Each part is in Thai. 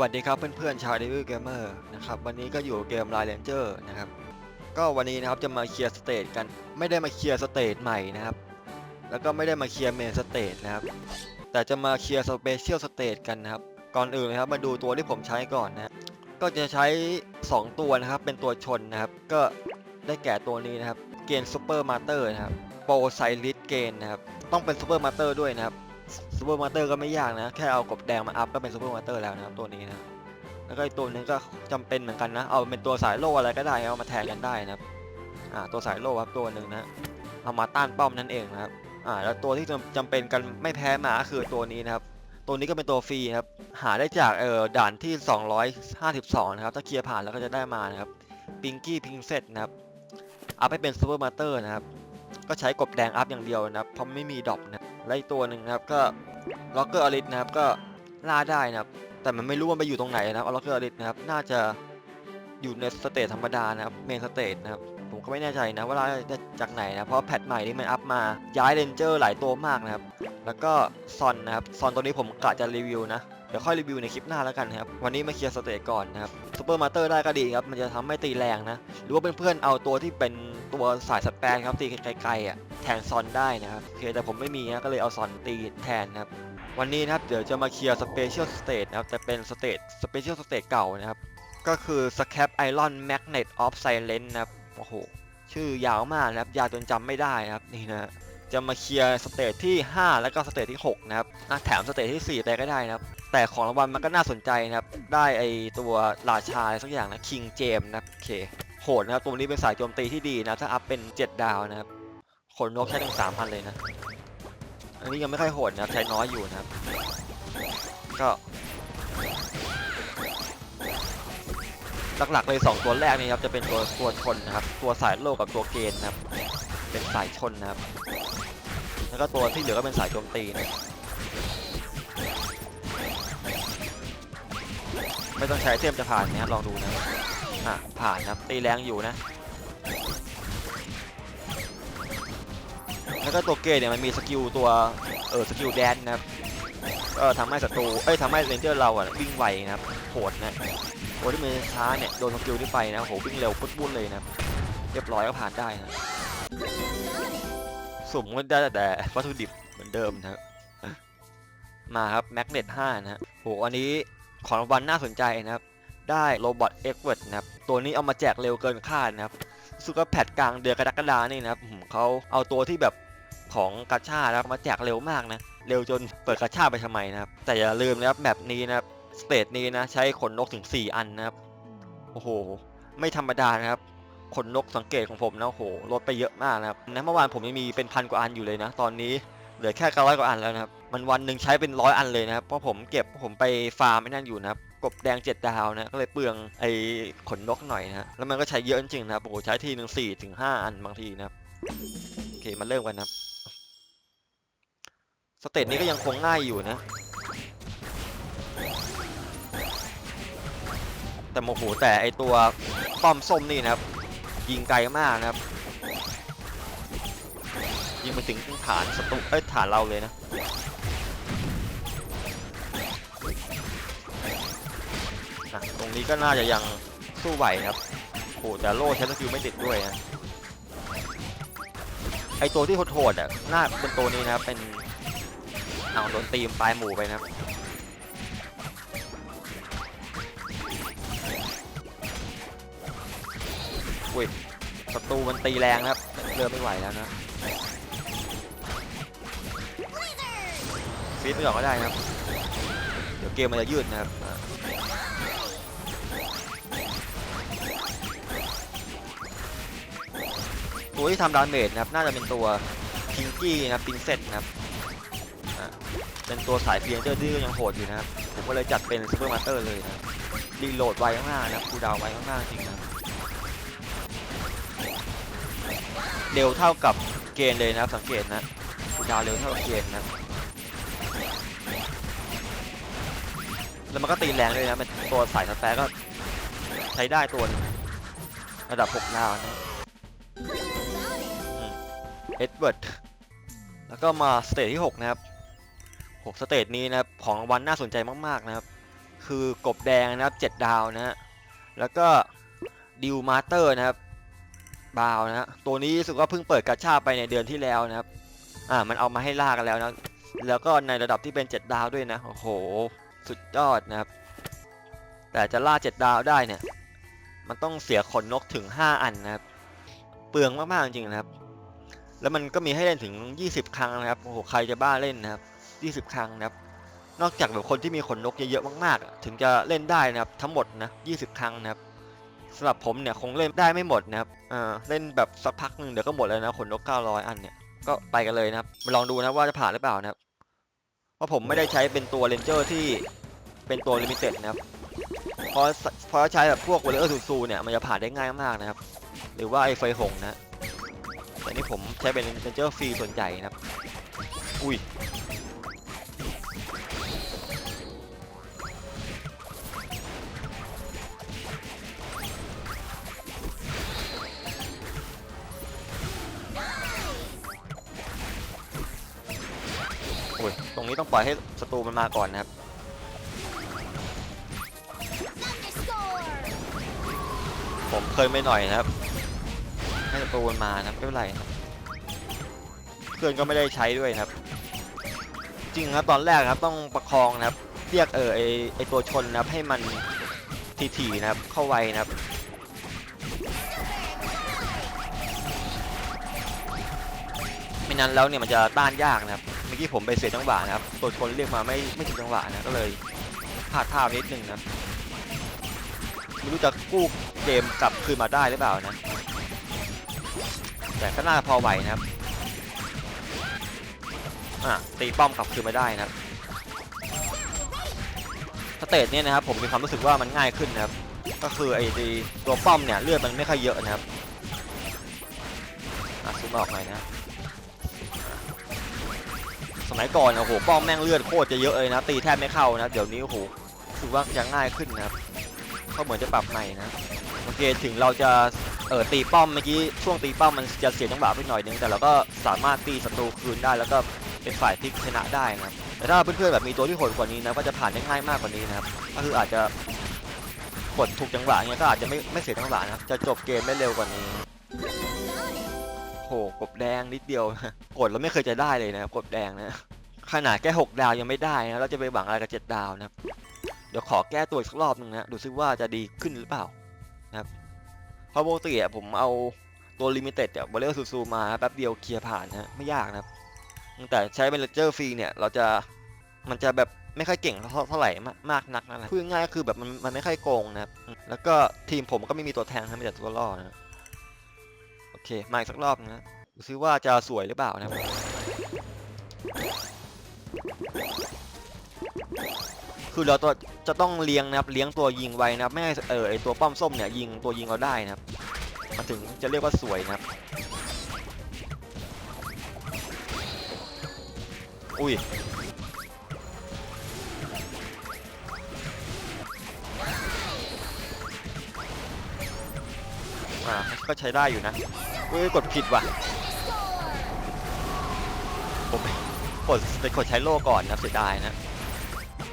วัสดีครับเพื่อนๆชาว Devil Gamer นะครับวันนี้ก็อยู่เกม Line Ranger นะครับก็วันนี้นะครับจะมาเคลียร์สเตจกันไม่ได้มาเคลียร์สเตจใหม่นะครับ แล้วก็ไม่ได้มาเคลียร์เมนสเตจนะครับ แต่จะมาเคลียร์สเปเชียลสเตจกันนะครับ ก่อนอื่นนะครับมาดูตัวที่ผมใช้ก่อนนะฮะก็จะใช้ 2 ตัวนะครับเป็นตัวชนนะครับ ก็ได้แก่ตัวนี้นะครับเกนซูเปอร์มาเตอร์นะครับโปรไซลิสเกนนะครับต้องเป็นซูเปอร์มาเตอร์ด้วยนะครับ ซูเปอร์มาเตอร์ก็ไม่ยากนะ แค่เอากบแดงมาอัพก็เป็นซูเปอร์มาเตอร์แล้วนะครับตัวนี้นะแล้วก็อีกตัวหนึงก็จำเป็นเหมือนกันนะ เอาเป็นตัวสายโล่อะไรก็ได้เอามาแทนกันได้นะครับอ่าตัวสายโล่ครับตัวหนึ่งนะเอามาต้านป้อมนั่นเองนะครับอ่าแล้วตัวที่จำจำเป็นกันไม่แพ้มาคือตัวนี้นะครับ ตัวนี้ก็เป็นตัวฟรีครับหาได้จากเอ่อด่านที่ 252 นะครับ ถ้าเคลียร์ผ่านแล้วก็จะได้มานะครับปิงกี้พิงเซตนะครับอัพให้เป็นซูเปอร์มาเตอร์นะครับ ก็ใช้กบแดงอัพอย่างเดียวนะครับเพราะไม่มีดรอปนะ และอีกตัวหนึ่งนะครับก็ล็อกเกอร์อลิสนะครับก็ล่าได้นะครับ แต่มันไม่รู้ว่าไปอยู่ตรงไหนนะครับล็อกเกอร์อลิสนะครับน่าจะอยู่ในสเตจธรรมดานะครับเมนสเตจนะครับผมก็ไม่แน่ใจนะว่าล่าได้จากไหนนะเพราะแพทใหม่นี่มันอัพมาย้ายเรนเจอร์หลายตัวมากนะครับ แล้วก็ซอนนะครับซอนตัวนี้ผมกะจะรีวิวนะเดี๋ยวค่อยรีวิวในคลิปหน้าแล้วกันนะครับ วันนี้มาเคลียร์สเตจก่อนนะครับซูเปอร์มาเตอร์ได้ก็ดีครับ มันจะทำให้ตีแรงนะ หรือว่าเพื่อนๆเอาตัวที่เป็น ตัวสายสแปนครับตีไกลๆอะแทนซอนได้นะครับโอเคแต่ผมไม่มีนะก็เลยเอาซอนตีแทนนะครับ วันนี้นะครับเดี๋ยวจะมาเคลียร์สเปเชียลสเตทนะครับแต่เป็นสเตทสเปเชียลสเตทเก่านะครับ ก็คือ Scrap Iron Magnet of Silence นะครับโอ้โหชื่อยาวมากนะครับยาวจนจำไม่ได้นะครับนี่นะจะมาเคลียร์สเตจที่ 5 แล้วก็สเตจที่ 6 นะครับอะแถมสเตจที่ 4 ไปก็ได้นะครับ แต่ของรางวัลมันก็น่าสนใจนะครับ ได้ไอตัวราชาอะไรสักอย่างนะ King James นะครับโอเค โหดนะครับ ตัวนี้เป็นสายโจมตีที่ดีนะ ถ้าอัพเป็น 7 ดาวนะครับ ขนนกใช้ถึง3,000เลยนะ อันนี้ยังไม่ค่อยโหดนะครับใช้น้อยอยู่นะครับ ก็หลักๆเลย 2 ตัวแรกนี่ครับจะเป็นตัวตัวชนนะครับ ตัวสายโลกกับตัวเกณฑ์นะครับ เป็นสายชนนะครับ แล้วก็ตัวที่เหลือก็เป็นสายโจมตีนะไม่ต้องใช้เทมจะผ่านนะครับลองดูนะ อะผ่านครับตีแรงอยู่นะ แล้วก็ตัวเกณฑ์เนี่ยมันมีสกิลตัวเออสกิลแดนนะครับก็ทำให้ศัตรูเอ้ยทำให้เรนเจอร์เราอะวิ่งไวนะครับโหดนะโอ้ที่มือช้าเนี่ยโดนสกิลที่ไปนะโหวิ่งเร็วพุดบุ้นเลยนะเรียบร้อยก็ผ่านได้นะสุ่มก็ได้แต่วัตถุดิบเหมือนเดิมนะครับมาครับแมกเนต5นะฮะโหอันนี้ของรางวัลน่าสนใจนะครับ ได้โรบอทเอ็กเวิร์ดนะครับตัวนี้เอามาแจกเร็วเกินคาดนะครับสุกแพดกลางเดือนกรกฎานี่นะครับเขาเอาตัวที่แบบของกาชาแล้วมาแจกเร็วมากนะเร็วจนเปิดกาชาไปทำไมนะครับ แต่อย่าลืมนะครับแบบนี้นะครับสเตจนี้นะใช้ขนนกถึง 4 อันนะครับโอ้โห ไม่ธรรมดานะครับขนนกสังเกตของผมนะโอ้โหลดไปเยอะมากนะครับนะเมื่อวานผมยังมีเป็นพันกว่าอันอยู่เลยนะ ตอนนี้เหลือแค่เก้าร้อยกว่าอันแล้วนะครับ มันวันหนึ่งใช้เป็นร้อยอันเลยนะครับ เพราะผมเก็บผมไปฟาร์มไม่นั่นอยู่นะครับ บแดงเจ็ดดาวนะก็เลยเปลืองไอ้ขนนกหน่อยนะแล้วมันก็ใช้เยอะจริงๆนะโอ้โหใช้ทีหนึ่งสี่ถึงห้าอันบางทีนะโอเคมาเริ่มกันนะครับสเตจนี้ก็ยังคงง่ายอยู่นะ แต่โมโหแต่ไอตัวป้อมส้มนี่นะครับ ยิงไกลมากนะครับ ยิงไปถึงฐานศัตรูเอ้ยฐานเราเลยนะ นี้ก็น่าจะยังสู้ไหวครับโหแต่โล่ใช้สกิลไม่ติดด้วยนะไอตัวที่โหดๆอะน่าเป็นตัวนี้นะครับเป็นเอาโดนตีมปลายหมูไปนะครับอุ้ยศัตรูมันตีแรงนะครับเรือไม่ไหวแล้วนะฟีดไปก่อนก็ได้นะครับ เดี๋ยวเกมมันจะยืดนะครับ ตัวที่ทำดาเมจนะครับน่าจะเป็นตัวพิงกี้นะครับปินเซ็ตนะครับเป็นตัวสายเพียงเจอร์ที่ก็ยังโหดอยู่นะครับผมก็เลยจัดเป็นซูเปอร์มาสเตอร์เลยนะรีโหลดไวมากๆนะครับคูดาวไวมากๆจริงนะเร็วเท่ากับเกณฑ์เลยนะครับสังเกตนะคูดาวเร็วเท่ากับเกณฑ์นะแล้วมันก็ตีแรงด้วยนะเป็นตัวสายสแปรก็ใช้ได้ตัวระดับ6ดาวนะ เอ็ดเวิร์ดแล้วก็มาสเตจที่ 6 นะครับ6สเตจนี้นะครับของรางวันน่าสนใจมาก ๆ นะครับ คือกบแดงนะครับเจ็ดดาวนะฮะแล้วก็ดิวมาสเตอร์นะครับบาวนะฮะตัวนี้รู้สึกว่าเพิ่งเปิดกาชาไปในเดือนที่แล้วนะครับอ่ามันเอามาให้ล่ากันแล้วนะแล้วก็ในระดับที่เป็นเจ็ดดาวด้วยนะโอ้โหสุดยอดนะครับ แต่จะล่าเจ็ดดาวได้เนี่ย มันต้องเสียขนนกถึง 5 อันนะครับ เปลืองมาก ๆ จริงนะครับ แล้วมันก็มีให้เล่นถึง 20 ครั้งนะครับโอ้โหใครจะบ้าเล่นนะครับ20 ครั้งนะครับ นอกจากแบบคนที่มีขนนกเยอะๆมากๆ ถึงจะเล่นได้นะครับทั้งหมดนะ20 ครั้งนะครับสำหรับผมเนี่ยคงเล่นได้ไม่หมดนะครับอ่าเล่นแบบสักพักหนึ่งเดี๋ยวก็หมดแล้วนะขนนก 900 อันเนี่ยก็ไปกันเลยนะครับมาลองดูนะว่าจะผ่านหรือเปล่านะครับเพราะผมไม่ได้ใช้เป็นตัวเรนเจอร์ที่เป็นตัวลิมิเต็ดนะครับพราะเพราะใช้แบบพวกวอลเลอร์ซูซูเนี่ยมันจะผ่านได้ง่ายมากนะครับ หรือว่าไอ้ไฟหงนะ แต่นี่ผมใช้เป็นเรนเจอร์ฟรีส่วนใหญ่นะครับ อุ้ยโอ้ย ตรงนี้ต้องปล่อยให้ศัตรูมันมาก่อนนะครับผมเคยไม่หน่อยนะครับ ให้ศัตรูมันมานะไม่เป็นไรครับเพื่อนก็ไม่ได้ใช้ด้วยครับ จริงครับตอนแรกนะครับต้องประคองนะครับ เรียกเออไอไอตัวชนนะครับให้มันทีๆนะครับ เข้าไวนะครับไม่นั้นแล้วเนี่ยมันจะต้านยากนะครับเมื่อกี้ผมไปเสียจังหวะนะครับ ตัวชนเรียกมาไม่ไม่ถึงจังหวะนะก็เลยพลาดท่านิดนึงนะไม่รู้จะกู้เกมกลับคืนมาได้หรือเปล่านะ แต่ก็น่าพอไหวนะครับอะตีป้อมกลับคืนมาได้นะครับสเตจเนี่ยนะครับผมมีความรู้สึกว่ามันง่ายขึ้นนะครับ ก็คือไอ้ตีตัวป้อมเนี่ยเลือดมันไม่ค่อยเยอะนะครับอะซูมออกหน่อยนะสมัยก่อนโอ้โหป้อมแม่งเลือดโคตรจะเยอะเลยนะ ตีแทบไม่เข้านะ เดี๋ยวนี้โอ้โหรู้สึกว่าจะง่ายขึ้นนะครับเขาเหมือนจะปรับใหม่นะโอเคถึงเราจะ เออตีป้อมเมื่อกี้ช่วงตีป้อมมันจะเสียจังหวะไปหน่อยนึงแต่เราก็สามารถตีศัตรูคืนได้แล้วก็เป็นฝ่ายพลิกชนะได้นะครับแต่ถ้าเพื่อนๆแบบมีตัวที่โหดกว่านี้นะก็จะผ่านได้ง่ายมากกว่านี้นะครับก็คืออาจจะกดถูกจังหวะเงี้ยก็อาจจะไม่ไม่เสียจังหวะนะครับจะจบเกมได้เร็วกว่านี้โหกบแดงนิดเดียวกดแล้วไม่เคยจะได้เลยนะครับกบแดงนะขนาดแค่หกดาวยังไม่ได้นะเราจะไปหวังอะไรกับเจ็ดดาวนะครับเดี๋ยวขอแก้ตัวอีกสักรอบหนึ่งนะดูซิว่าจะดีขึ้นหรือเปล่านะครับ ราะปกติอะผมเอาตัวลิมิเต็ดเนี่ยบอลเลอร์ซูซูมาแป๊บเดียวเคลียร์ผ่านนะไม่ยากนะครับ แต่ใช้เป็นเลเจอร์ฟรีเนี่ยเราจะมันจะแบบไม่ค่อยเก่งเท่าเท่าไหร่มากนักนะพูดง่ายก็คือแบบมันมันไม่ค่อยโกงนะครับ แล้วก็ทีมผมก็ไม่มีตัวแทงนะมีแต่ตัวล่อนะโอเคมาอีกสักรอบนะดูซิว่าจะสวยหรือเปล่านะครับ คือเราตัวจะต้องเลี้ยงนะครับเลี้ยงตัวยิงไว้นะครับไม่ให้เออไอตัวป้อมส้มเนี่ยยิงตัวยิงเราได้นะครับมาถึงจะเรียกว่าสวยนะครับ อุ้ยอ่าก็ใช้ได้อยู่นะเฮ้ยกดผิดว่ะผมกดไปกดใช้โล่ก่อนนะเสียดายนะ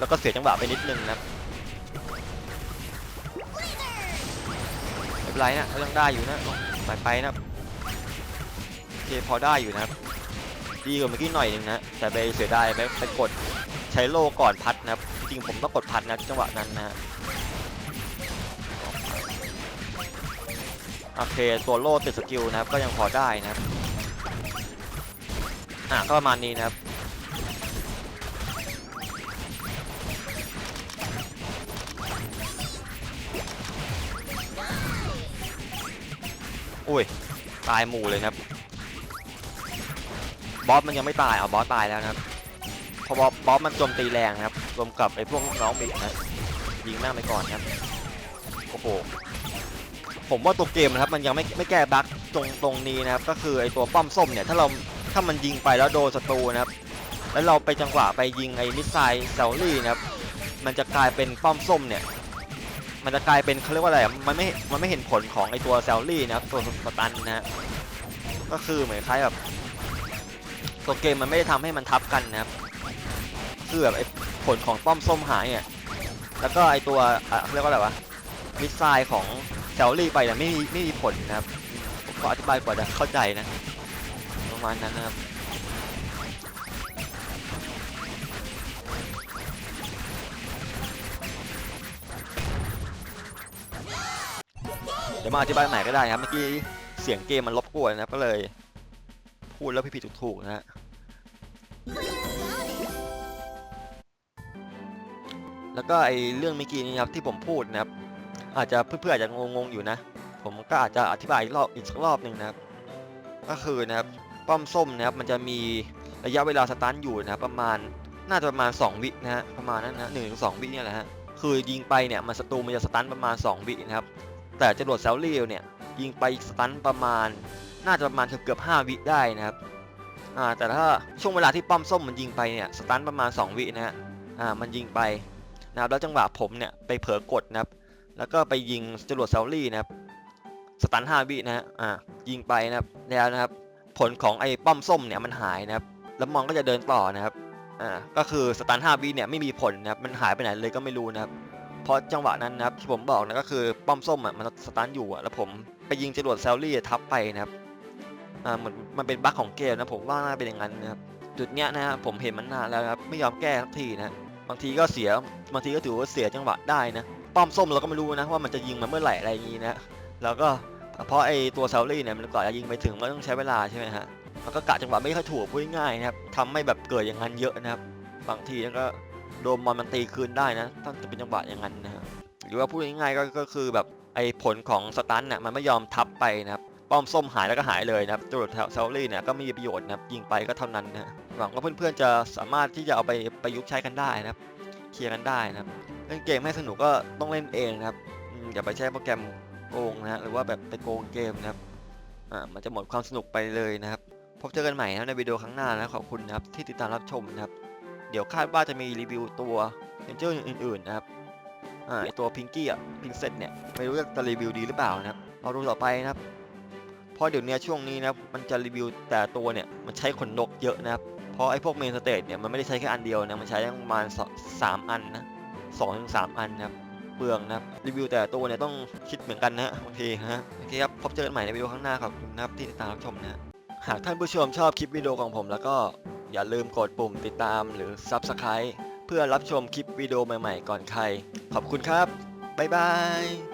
แล้วก็เสียจังหวะไปนิดนึงนะครับไม่เป็นไรนะก็ยังได้อยู่นะไปไปนะโอเคพอได้อยู่นะครับดีกว่าเมื่อกี้หน่อยนึงนะแต่ไปเสียดายไปไปกดใช้โล่ก่อนพัดนะครับจริงผมต้องกดพัดนะจังหวะนั้นนะโอเคตัวโล่ติดสกิลนะครับก็ยังพอได้นะครับอะก็ประมาณนี้นะครับ อุ้ยตายหมู่เลยครับ บอสมันยังไม่ตายอะบอสตายแล้วนะครับเพราะบอสบอสมันโจมตีแรงนะครับรวมกับไอ้พวกน้องบิกนะยิงแม่งไปก่อนครับโอ้โหผมว่าตัวเกมนะครับมันยังไม่ไม่แก้บั๊กตรงตรงนี้นะครับ ก็คือไอ้ตัวป้อมส้มเนี่ยถ้าเราถ้ามันยิงไปแล้วโดนศัตรูนะครับ แล้วเราไปจังหวะไปยิงไอ้มิสไซล์เซลลี่นะครับ มันจะกลายเป็นป้อมส้มเนี่ย มันจะกลายเป็นเขาเรียกว่าอะไรอะมันไม่มันไม่เห็นผลของไอตัวแซลลี่นะครับตัวสตันนะก็คือเหมือนคล้ายแบบตัวเกมมันไม่ได้ทำให้มันทับกันนะครับคือแบบผลของป้อมส้มหายเนี่ยแล้วก็ไอตัวเขาเรียกว่าอะไรวะมิสไซล์ของแซลลี่ไปเนี่ยไม่มีไม่มีผลนะครับผมขออธิบายกว่าจะเข้าใจนะประมาณนั้นนะครับ เดี๋ยวมาอธิบายใหม่ก็ได้ครับเมื่อกี้เสียงเกมมันรบกวนนะครับก็เลยพูดแล้วผิดๆถูกๆนะฮะแล้วก็ไอเรื่องเมื่อกี้นี้ครับที่ผมพูดนะครับ อาจจะเพื่อนๆอาจจะงงๆอยู่นะ ผมก็อาจจะอธิบายอีกรอบอีกสักรอบหนึ่งนะครับ ก็คือนะครับป้อมส้มนะครับมันจะมีระยะเวลาสตันอยู่นะครับประมาณน่าจะประมาณ 2 วินะฮะประมาณนั้นนะหนึ่งถึงสองวิเนี่ยแหละฮะคือยิงไปเนี่ยมันศัตรูมันจะสตันประมาณ 2 วินะครับ แต่จรวดเซลลี่เนี่ยยิงไปสตันประมาณ น่าจะประมาณเกือบเกือบ5วิได้นะครับอ่าแต่ถ้าช่วงเวลาที่ป้อมส้มมันยิงไปเนี่ยสตันประมาณ 2 วินะฮะอ่ามันยิงไปนะครับแล้วจังหวะผมเนี่ยไปเผลอกดนะครับแล้วก็ไปยิงจรวดเซลลี่นะครับสตัน5วินะฮะอ่ายิงไปนะครับแล้วนะครับผลของไอ้ป้อมส้มเนี่ยมันหายนะครับแล้วมองก็จะเดินต่อนะครับอ่าก็คือสตัน5วิเนี่ยไม่มีผลนะครับมันหายไปไหนเลยก็ไม่รู้นะครับ เพราะจังหวะนั้นนะครับที่ผมบอกนะก็คือป้อมส้มอะมันสตันอยู่อะแล้วผมไปยิงจรวดแซลลี่ทับไปนะครับอ่าเหมือนมันเป็นบั๊กของเกมนะผมว่าน่าเป็นอย่างนั้นนะครับจุดเนี้ยนะครับผมเห็นมันนานแล้วครับไม่ยอมแก้ทักทีนะบางทีก็เสียบางทีก็ถือว่าเสียจังหวะได้นะป้อมส้มเราก็ไม่รู้นะว่ามันจะยิงมาเมื่อไหร่อะไรอย่างนี้นะแล้วก็เพราะไอ้ตัวแซลลี่เนี่ยมันก่อนจะยิงไปถึงมันต้องใช้เวลาใช่ไหมฮะมันก็กะจังหวะไม่ค่อยถูกพูดง่ายๆนะครับทำให้แบบเกิดอย่างนั้นเยอะนะครับบางทีก็ โดนมอนมันตีคืนได้นะถ้าจะเป็นจังหวะอย่างนั้นนะครับหรือว่าพูดง่ายๆก็ก็คือแบบไอ้ผลของสตันน่ะมันไม่ยอมทับไปนะครับป้อมส้มหายแล้วก็หายเลยนะครับจรวดเซลลี่เนี่ยก็ไม่มีประโยชน์นะครับยิงไปก็เท่านั้นนะหวังว่าเพื่อนๆจะสามารถที่จะเอาไปประยุกต์ใช้กันได้นะครับเคลียร์กันได้นะครับเล่นเกมให้สนุกก็ต้องเล่นเองนะครับอย่าไปใช้โปรแกรมโกงนะฮะหรือว่าแบบไปโกงเกมนะครับอ่ามันจะหมดความสนุกไปเลยนะครับพบเจอกันใหม่นะในวิดีโอครั้งหน้านะขอบคุณนะครับที่ติดตามรับชมนะครับ เดี๋ยวคาดว่าจะมีรีวิวตัวเอนเจอร์อื่นๆนะครับอ่าไอตัวพิงกี้อะพิงเซตเนี่ยไม่รู้จะรีวิวดีหรือเปล่านะครับเราดูต่อไปนะครับเพราะเดี๋ยวนี้ช่วงนี้นะมันจะรีวิวแต่ตัวเนี่ยมันใช้ขนนกเยอะนะครับเพราะไอพวกเมนสเตจเนี่ยมันไม่ได้ใช้แค่อันเดียวนะมันใช้ประมาณสามอันนะสองถึงสามอันนะครับเปลืองนะครับรีวิวแต่ตัวเนี่ยต้องคิดเหมือนกันนะบางทีฮะโอเคครับพบเจอกันใหม่ในวิดีโอข้างหน้าขอบคุณนะครับที่ติดตามรับชมนะหากท่านผู้ชมชอบคลิปวิดีโอของผมแล้วก็ อย่าลืมกดปุ่มติดตามหรือ Subscribe เพื่อรับชมคลิปวิดีโอใหม่ๆก่อนใคร ขอบคุณครับ บ๊ายบาย